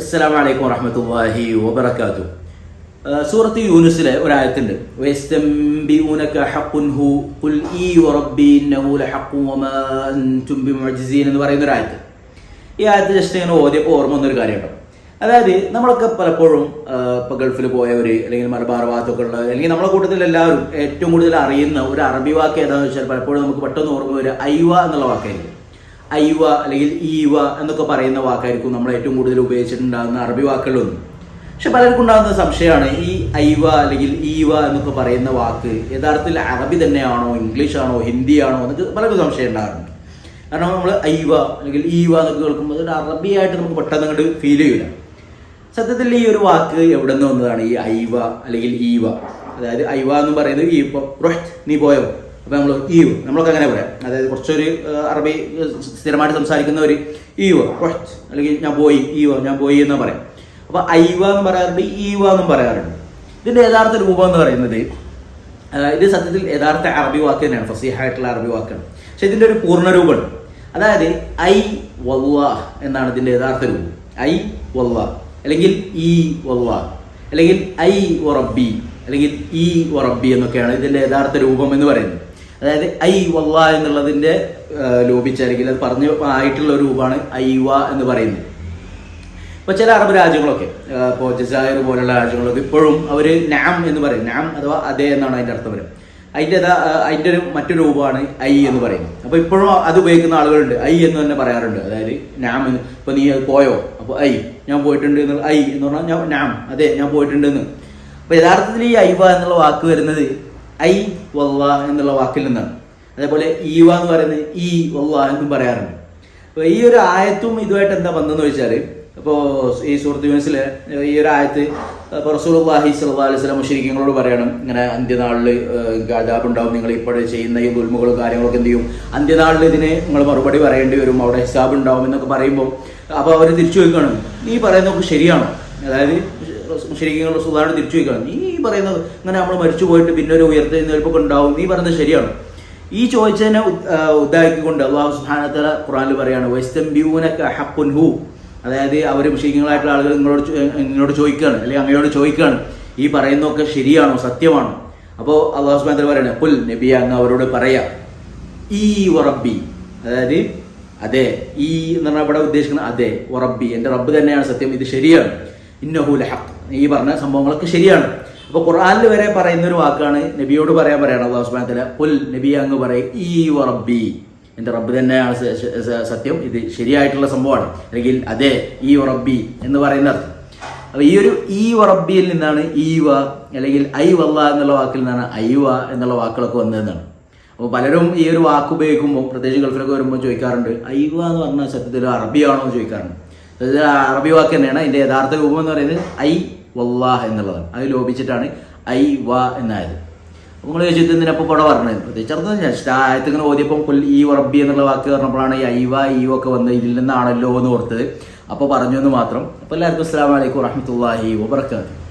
അസ്സലാമു അലൈക്കും വറഹ്മത്തുള്ളാഹി വബറകാതു സൂറത്ത് യൂനുസിലെ ഒരായത്തുണ്ട്. എന്ന് പറയുന്ന ഒരായത്ത്. ഈ ആയത്ത് ജസ്റ്റ് ഇങ്ങനെ ഓതിയപ്പോൾ ഓർമ്മ വന്നൊരു കാര്യമുണ്ട്. അതായത് നമ്മളൊക്കെ പലപ്പോഴും ഇപ്പോൾ ഗൾഫിൽ പോയവർ അല്ലെങ്കിൽ മലബാർ ഭാഗത്തൊക്കെ ഉള്ള അല്ലെങ്കിൽ നമ്മളെ കൂട്ടത്തിൽ എല്ലാവരും ഏറ്റവും കൂടുതൽ അറിയുന്ന ഒരു അറബി വാക്ക് ഏതാണെന്ന് വെച്ചാൽ പലപ്പോഴും നമുക്ക് പെട്ടെന്ന് ഓർമ്മ വരിക ഐവ എന്നുള്ള വാക്കായിരിക്കും. ഐവ അല്ലെങ്കിൽ ഈവ എന്നൊക്കെ പറയുന്ന വാക്കായിരിക്കും നമ്മൾ ഏറ്റവും കൂടുതൽ ഉപയോഗിച്ചിട്ടുണ്ടാകുന്ന അറബി വാക്കുകളൊന്നും പക്ഷെ പലർക്കും ഉണ്ടാകുന്ന സംശയമാണ് ഈ ഐവ അല്ലെങ്കിൽ ഈവ എന്നൊക്കെ പറയുന്ന വാക്ക് യഥാർത്ഥത്തിൽ അറബി തന്നെയാണോ ഇംഗ്ലീഷ് ആണോ ഹിന്ദി ആണോ എന്നൊക്കെ പലർക്കും സംശയം ഉണ്ടാകാറുണ്ട്. കാരണം നമ്മൾ ഐവ അല്ലെങ്കിൽ ഈവ എന്നൊക്കെ കേൾക്കുമ്പോൾ ഒരു അറബിയായിട്ട് നമുക്ക് പെട്ടെന്ന് അങ്ങോട്ട് ഫീൽ ചെയ്യില്ല സത്യത്തിൽ ഈ ഒരു വാക്ക് എവിടെ നിന്ന് വന്നതാണ്? ഈ ഐവ അല്ലെങ്കിൽ ഈവ. അതായത് ഐവ എന്ന് പറയുന്നത് ഈ ഇപ്പോൾ നീ പോയോ? അപ്പോൾ നമ്മൾ ഈവ് നമ്മളൊക്കെ അങ്ങനെ പറയാം. അതായത് കുറച്ചൊരു അറബി സ്ഥിരമായിട്ട് സംസാരിക്കുന്ന ഒരു ഈവ അല്ലെങ്കിൽ ഞാൻ പോയി ഈവ ഞാൻ പോയി എന്ന് പറയാം. അപ്പോൾ ഐവ എന്ന് പറയാറുണ്ട് ഈവ എന്നും പറയാറുണ്ട്. ഇതിന്റെ യഥാർത്ഥ രൂപം എന്ന് പറയുന്നത് ഇത് സത്യത്തിൽ യഥാർത്ഥ അറബി വാക്ക് തന്നെയാണ് ഫസീഹായിട്ടുള്ള അറബി വാക്കാണ്. പക്ഷെ ഇതിന്റെ ഒരു പൂർണ രൂപമുണ്ട്. അതായത് ഐ വല്ലാ എന്നാണ് ഇതിന്റെ യഥാർത്ഥ രൂപം. ഐ വല്ലാ. അല്ലെങ്കിൽ ഈ വല്ലാ. അല്ലെങ്കിൽ ഐ വറബി അല്ലെങ്കിൽ ഈ വറബി എന്നൊക്കെയാണ് ഇതിന്റെ യഥാർത്ഥ രൂപം എന്ന് പറയുന്നത്. അതായത് ഐ വല്ല എന്നുള്ളതിന്റെ ലോപിച്ചായിരിക്കും അത് പറഞ്ഞു ആയിട്ടുള്ള രൂപമാണ് ഐവ എന്ന് പറയുന്നത്. ഇപ്പോൾ ചില അറബ് രാജ്യങ്ങളൊക്കെ ഇപ്പോൾ ജസായർ പോലുള്ള രാജ്യങ്ങളൊക്കെ ഇപ്പോഴും അവർ നാം എന്ന് പറയും. നാം അഥവാ അതേ എന്നാണ് അതിന്റെ അർത്ഥം വരും അതിന്റെ അതിന്റെ ഒരു മറ്റൊരു രൂപമാണ് ഐ എന്ന് പറയുന്നത്. അപ്പോൾ ഇപ്പോഴും അത് ഉപയോഗിക്കുന്ന ആളുകളുണ്ട്. ഐ എന്ന് തന്നെ പറയാറുണ്ട്. അതായത് നാം എന്ന്. ഇപ്പോൾ നീ പോയോ? അപ്പോൾ ഐ. ഞാൻ പോയിട്ടുണ്ട് എന്ന് ഐ എന്ന് പറഞ്ഞാൽ ഞാൻ നാം. അതെ ഞാൻ പോയിട്ടുണ്ട് എന്ന് അപ്പോൾ യഥാർത്ഥത്തിൽ ഈ ഐവ എന്നുള്ള വാക്ക് വരുന്നത് ഐ വല്ല എന്നുള്ള വാക്കിൽ നിന്നാണ്. അതേപോലെ ഈവ എന്ന് പറയുന്നത് ഈ വല്ല എന്നും പറയാറുണ്ട്. അപ്പോൾ ഈ ഒരു ആയത്തും ഇതുമായിട്ട് എന്താ ബന്ധമെന്ന് ചോദിച്ചാൽ ഇപ്പോൾ ഈ സുഹൃത്ത് യൂണിസിലെ ഈ ഒരു ആയത്ത് ഇപ്പോൾ റസൂലുള്ളാഹി സ്വല്ലല്ലാഹി അലൈഹി മുഷരിക്കങ്ങളോട് പറയണം. ഇങ്ങനെ അന്ത്യനാളിൽ ഗാജാബ് ഉണ്ടാവും നിങ്ങൾ ഇപ്പോൾ ചെയ്യുന്ന ഈ ദുൽമുകളും കാര്യങ്ങളൊക്കെ എന്ത് ചെയ്യും? അന്ത്യനാളിൽ ഇതിന് നിങ്ങൾ മറുപടി പറയേണ്ടി വരും അവിടെ ഹിസാബ് ഉണ്ടാവും എന്നൊക്കെ പറയുമ്പോൾ അപ്പോൾ അവർ തിരിച്ചു വയ്ക്കണം നീ പറയുന്നതൊക്കെ ശരിയാണോ? അതായത് ശരിക്കും സുധാരണ തിരിച്ചു വയ്ക്കണം നീ പറയുന്നത് അങ്ങനെ നമ്മൾ മരിച്ചു പോയിട്ട് പിന്നെ ഒരു ഉയർത്തെഴുന്നേൽപ്പൊക്കെ ഉണ്ടാവും നീ പറയുന്നത് ശരിയാണ്. ഈ ചോദിച്ചതിനെ ഉദ്- ആ, ഉദ്ധാരിക്കൊണ്ട് അള്ളാഹു സുബ്ഹാനഹു ഖുറാനിൽ പറയാണ് വൈസ്തംബിയൂനക ഹപ്പുൻ ഹു. അതായത് അവർ മുഷീഖങ്ങളായിട്ടുള്ള ആളുകൾ നിങ്ങളോട് നിങ്ങളോട് ചോദിക്കുകയാണ് അല്ലെങ്കിൽ അങ്ങയോട് ചോദിക്കുകയാണ് ഈ പറയുന്നതൊക്കെ ശരിയാണോ സത്യമാണോ? അപ്പോൾ അള്ളാഹു സുബ്ഹാനഹു പറയണേ പുൽ നബിയ അങ്ങ് അവരോട് പറയാം ഈ ഉറബി അതായത് അതെ ഈ എന്ന് പറഞ്ഞാൽ ഇവിടെ ഉദ്ദേശിക്കുന്നത് അതെ ഉറബി എന്റെ റബ്ബ് തന്നെയാണ് സത്യം ഇത് ശരിയാണ്. ഇന്നഹുൽ ലഹഖ്. ഈ പറഞ്ഞ സംഭവങ്ങളൊക്കെ ശരിയാണ്. അപ്പോൾ ഖുർആാനിൽ വരെ പറയുന്ന ഒരു വാക്കാണ് നബിയോട് പറയാൻ പറയണം അള്ളാഹു സുബാനത്തില പുൽ നബി അങ്ങ് പറയും ഈ വറബി എന്റെ റബ്ബ് തന്നെയാണ് സത്യം. ഇത് ശരിയായിട്ടുള്ള സംഭവമാണ്. അല്ലെങ്കിൽ അതെ ഈ റബ്ബി എന്ന് പറയുന്ന അർത്ഥം. അപ്പോൾ ഈ ഒരു ഈ റബ്ബിയിൽ നിന്നാണ് ഈവ അല്ലെങ്കിൽ ഐ വല്ല എന്നുള്ള വാക്കിൽ നിന്നാണ് ഐവ എന്നുള്ള വാക്കുകളൊക്കെ വന്നതെന്നാണ് അപ്പോൾ പലരും ഈ ഒരു വാക്ക് ഉപയോഗിക്കുമ്പോൾ പ്രത്യേകിച്ച് ഗൾഫിലൊക്കെ വരുമ്പോൾ ചോദിക്കാറുണ്ട് ഐവ എന്ന് പറഞ്ഞാൽ സത്യത്തിൽ അറബിയാണോ എന്ന് ചോദിക്കാറുണ്ട്. ആ അറബി വാക്ക് തന്നെയാണ് അതിന്റെ യഥാർത്ഥ രൂപം എന്ന് പറയുന്നത് ഐ വല്ലാഹ് എന്നുള്ളതാണ്. അത് ലോപിച്ചിട്ടാണ് ഐ വ എന്നായത്. അപ്പോൾ നിങ്ങൾ ചോദിച്ചത് ഇതിനപ്പോൾ ഇവിടെ പറഞ്ഞത്? പ്രത്യേകിച്ച് അർത്ഥം ആയത്ത് ഇങ്ങനെ ഓതിയപ്പം ഈ റബ്ബി എന്നുള്ള വാക്ക് പറഞ്ഞപ്പോഴാണ് ഈ ഐവ ഈ ഒക്കെ വന്ന് ഇതിൽ നിന്നാണല്ലോ എന്ന് ഓർത്തത്. അപ്പോൾ പറഞ്ഞു എന്ന് മാത്രം. അപ്പോൾ എല്ലാവർക്കും അസ്സാം വലൈക്കും വറഹമത്തല്ലാഹി വബർക്കാത്തു